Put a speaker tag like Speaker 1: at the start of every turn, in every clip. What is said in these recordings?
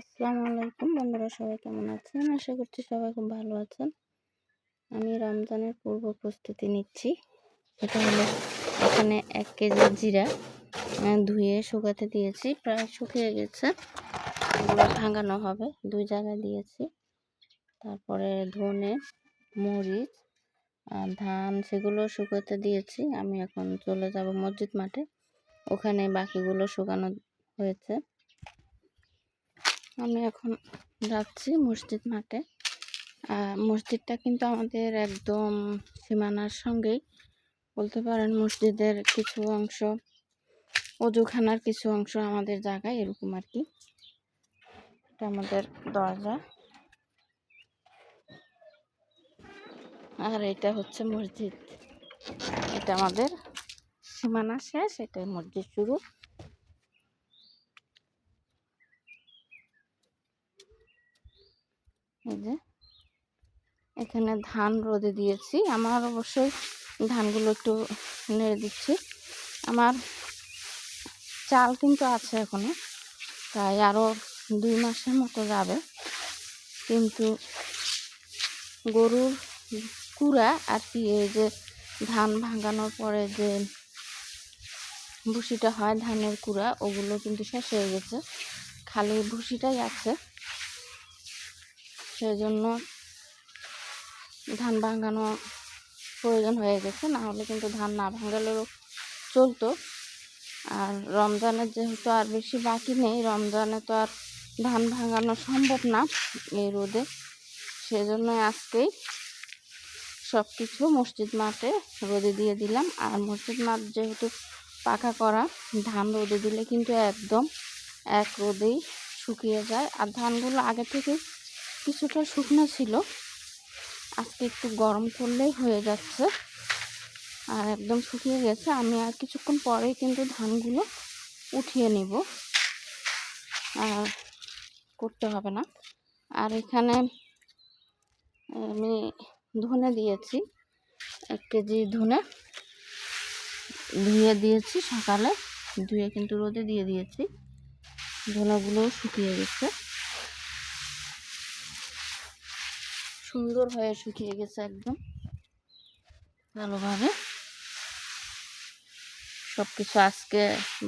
Speaker 1: আসসালামু আলাইকুম। বন্ধুরা সবাই কেমন আছেন? আশা করছি সবাই খুব ভালো আছেন। আমি রমজানের পূর্ব প্রস্তুতি নিচ্ছি। সেটা হলো এখানে এক কেজি জিরা ধুয়ে শুকাতে দিয়েছি। প্রায় শুকিয়ে গেছে। এগুলো ভাঙানো হবে। দুই জায়গায় দিয়েছি। তারপরে ধনে, মরিচ ধান, সেগুলো শুকাতে দিয়েছি। আমি এখন চলে যাব মসজিদ মাঠে। ওখানে বাকিগুলো শুকানো হয়েছে। আমি এখন যাচ্ছি মসজিদ মাঠে। মসজিদটা কিন্তু আমাদের একদম সীমানার সঙ্গেই। বলতে পারেন মসজিদের কিছু অংশ, অজুখানার কিছু অংশ আমাদের জায়গায়, এরকম আর কি। এটা আমাদের দরজা। আর এটা হচ্ছে মসজিদ। এটা আমাদের সীমানা শেষ, এটাই মসজিদ শুরু। এই যে, এখানে ধান রোদে দিয়েছি। আমার অবশ্যই ধানগুলো একটু নেড়ে দিচ্ছি। আমার চাল কিন্তু আছে এখনও তাই আরও দুই মাসের মতো যাবে। কিন্তু গরুর কুড়া আর কি, এই যে ধান ভাঙানোর পরে যে ভুসিটা হয় ধানের কুড়া, ওগুলো কিন্তু শেষ হয়ে গেছে। খালি ভুসিটাই আছে। সেই জন্য ধান ভাঙানো প্রয়োজন হয়ে গেছে, না হলে কিন্তু ধান না ভাঙালেও চলতো। আর রমজানের যেহেতু আর বেশি বাকি নেই, রমজানে তো আর ধান ভাঙানো সম্ভব না এই রোদে। সেজন্য আজকেই সব কিছু মসজিদ মাঠে রোদে দিয়ে দিলাম। আর মসজিদ মাঠ যেহেতু পাকা করা, ধান রোদে দিলে কিন্তু একদম এক রোদেই শুকিয়ে যায়। আর ধানগুলো আগে থেকে কিছুটা শুকনো ছিল। আজকে একটু গরম করলেই হয়ে যাচ্ছে। আর একদম শুকিয়ে গেছে। আমি আর কিছুক্ষণ পরেই কিন্তু ধানগুলো উঠিয়ে নিব। আর করতে হবে না। আর এখানে আমি ধনে দিয়েছি। এক কেজি ধনে ধুয়ে দিয়েছি সকালে। ধুয়ে কিন্তু রোদে দিয়ে দিয়েছি। ধনেগুলোও শুকিয়ে গেছে। সুন্দর হয়ে শুকিয়ে গেছে একদম। ভালোভাবে। সব কিছু আজকে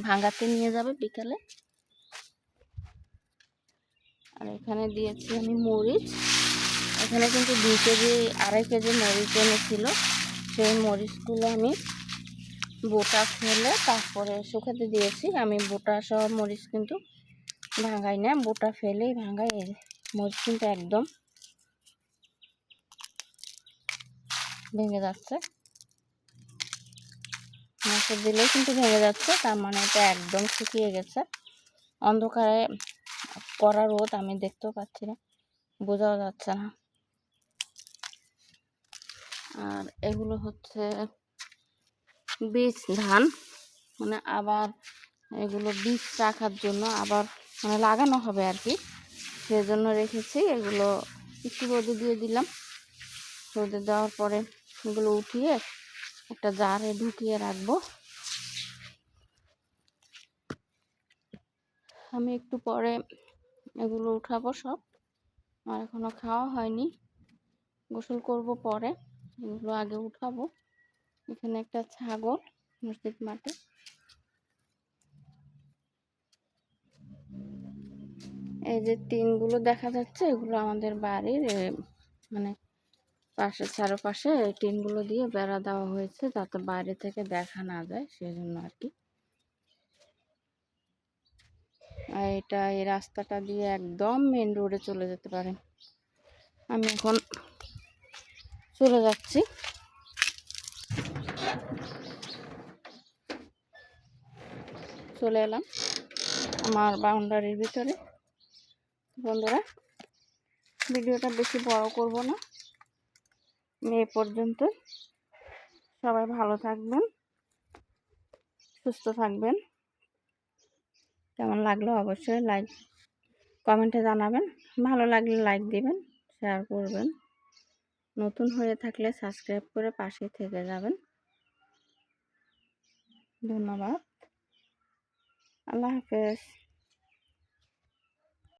Speaker 1: ভাঙাতে নিয়ে যাবে বিকালে। আর এখানে দিয়েছি আমি মরিচ। এখানে কিন্তু দুই কেজি, আড়াই কেজি মরিচ এনেছিল। সেই মরিচগুলো আমি বোটা ফেলে তারপরে শুকাতে দিয়েছি। আমি বোটা সহ মরিচ কিন্তু ভাঙাই না। বোটা ফেলেই ভাঙাই। মরিচ কিন্তু একদম যাচ্ছে। মাছে দিলেই কিন্তু ভেঙে যাচ্ছে, তার মানে এটা একদম শুকিয়ে গেছে। অন্ধকারে কড়া রোদ, আমি দেখতেও পাচ্ছি না, বোঝাও যাচ্ছে না। আর এগুলো হচ্ছে বীজ, ধান মানে আবার এগুলো বীজ রাখার জন্য আবার মানে লাগানো হবে আর কি। সেজন্য রেখেছি, এগুলো একটু রোদে দিয়ে দিলাম। রোদে দেওয়ার পরে এগুলো উঠিয়ে একটা জারে ঢুকিয়ে রাখব। আমি একটু পরে এগুলো উঠাবো সব। আর এখনও খাওয়া হয়নি। গোসল করব পরে। এগুলো আগে উঠাবো। এখানে একটা ছাগল মসজিদ মাঠে। এই যে টিনগুলো দেখা যাচ্ছে, এগুলো আমাদের বাড়ির মানে পাশে চারপাশে এই টিনগুলো দিয়ে বেড়া দেওয়া হয়েছে যাতে বাইরে থেকে দেখা না যায়, সেজন্য আর কি। আর এটা এই রাস্তাটা দিয়ে একদম মেন রোডে চলে যেতে পারে। আমি এখন চলে যাচ্ছি। চলে এলাম আমার বাউন্ডারির ভিতরে। বন্ধুরা, ভিডিওটা বেশি বড় করব না। এ পর্যন্ত। সবাই ভালো থাকবেন, সুস্থ থাকবেন। কেমন লাগল অবশ্যই লাইক, কমেন্টে জানাবেন। ভালো লাগলে লাইক দিবেন, শেয়ার করবেন। নতুন হয়ে থাকলে সাবস্ক্রাইব করে পাশে থেকে যাবেন। ধন্যবাদ। আল্লাহ হাফেজ।